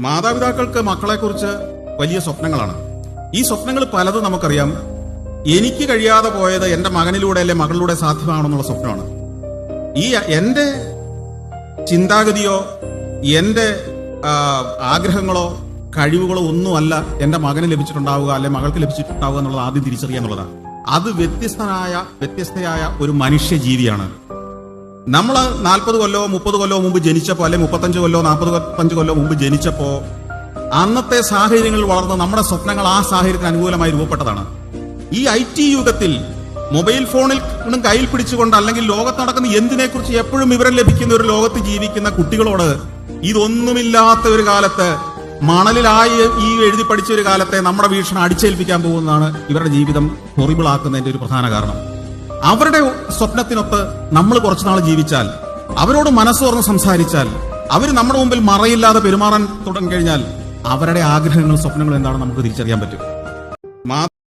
മാതാപിതാക്കൾക്ക് മക്കളെക്കുറിച്ച് വലിയ സ്വപ്നങ്ങളാണ്. ഈ സ്വപ്നങ്ങൾ പലതും നമുക്കറിയാം. എനിക്ക് കഴിയാതെ പോയത് എന്റെ മകനിലൂടെ അല്ലെ മകളിലൂടെ സാധ്യമാണെന്നുള്ള സ്വപ്നമാണ്. ഈ എന്റെ ചിന്താഗതിയോ എന്റെ ആഗ്രഹങ്ങളോ കഴിവുകളോ ഒന്നുമല്ല എന്റെ മകന് ലഭിച്ചിട്ടുണ്ടാവുക അല്ലെ മകൾക്ക് ലഭിച്ചിട്ടുണ്ടാവുക എന്നുള്ളത് ആദ്യം തിരിച്ചറിയാന്നുള്ളതാണ് അത് വ്യത്യസ്തനായ വ്യത്യസ്തയായ ഒരു മനുഷ്യജീവിയാണ്. നമ്മൾ നാൽപ്പത് കൊല്ലോ മുപ്പത് കൊല്ലോ മുമ്പ് ജനിച്ചപ്പോൾ അല്ലെ മുപ്പത്തഞ്ച് കൊല്ലോ നാൽപ്പത് നാൽപ്പത്തഞ്ച് കൊല്ലോ മുമ്പ് ജനിച്ചപ്പോൾ അന്നത്തെ സാഹചര്യങ്ങൾ വളർന്ന നമ്മുടെ സ്വപ്നങ്ങൾ ആ സാഹചര്യത്തിന് അനുകൂലമായി രൂപപ്പെട്ടതാണ്. ഈ ഐ ടി യുഗത്തിൽ മൊബൈൽ ഫോണിൽ നിന്നും കയ്യിൽ പിടിച്ചുകൊണ്ട് അല്ലെങ്കിൽ ലോകത്ത് നടക്കുന്ന എന്തിനെക്കുറിച്ച് എപ്പോഴും വിവരം ലഭിക്കുന്ന ഒരു ലോകത്ത് ജീവിക്കുന്ന കുട്ടികളോട് ഇതൊന്നുമില്ലാത്ത ഒരു കാലത്ത് മണലിലായി ഈ എഴുതി പഠിച്ച ഒരു കാലത്തെ നമ്മുടെ വീക്ഷണം അടിച്ചേൽപ്പിക്കാൻ പോകുന്നതാണ് ഇവരുടെ ജീവിതം ഹൊറിബിൾ ആക്കുന്നതിന്റെ ഒരു പ്രധാന കാരണം. അവരുടെ സ്വപ്നത്തിനൊത്ത് നമ്മൾ കുറച്ചുനാൾ ജീവിച്ചാൽ അവരോട് മനസ്സ് തുറന്ന് സംസാരിച്ചാൽ അവർ നമ്മുടെ മുമ്പിൽ മറയില്ലാതെ പെരുമാറാൻ തുടങ്ങി കഴിഞ്ഞാൽ അവരുടെ ആഗ്രഹങ്ങളും സ്വപ്നങ്ങളും എന്താണെന്ന് നമുക്ക് തിരിച്ചറിയാൻ പറ്റും.